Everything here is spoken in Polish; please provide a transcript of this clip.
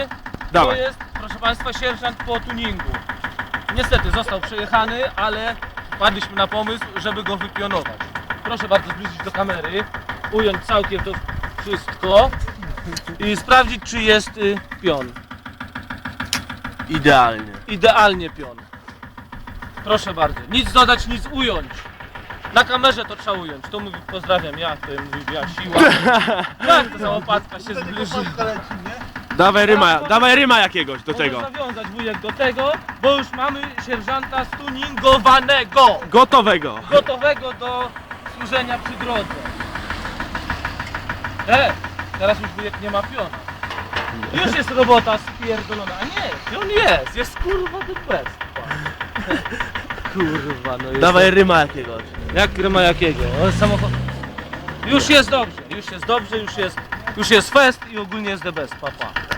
To Dawaj. jest, proszę Państwa, sierżant po tuningu. Niestety został przejechany, ale wpadliśmy na pomysł, żeby go wypionować. Proszę bardzo zbliżyć do kamery, ująć całkiem to wszystko i sprawdzić, czy jest y, pion. Idealnie. Idealnie pion. Proszę bardzo. Nic dodać, nic ująć. Na kamerze to trzeba ująć. To mówi pozdrawiam ja, to mówi ja siła. Tak, to samopatka się zbliży. Dawaj ryma, dawaj ryma jakiegoś do Możesz tego. nawiązać wujek do tego, bo już mamy sierżanta stuningowanego. Gotowego. Gotowego do służenia przy drodze. E, teraz już wujek nie ma piona. Już jest robota spierdolona. A nie, pion jest. Jest kurwa the best. Kurwa, no jest. Dawaj ryma jakiegoś. Jak ma jakiego? O, samochód. Już jest dobrze, już jest dobrze, już jest, już jest fest i ogólnie jest the best, papa.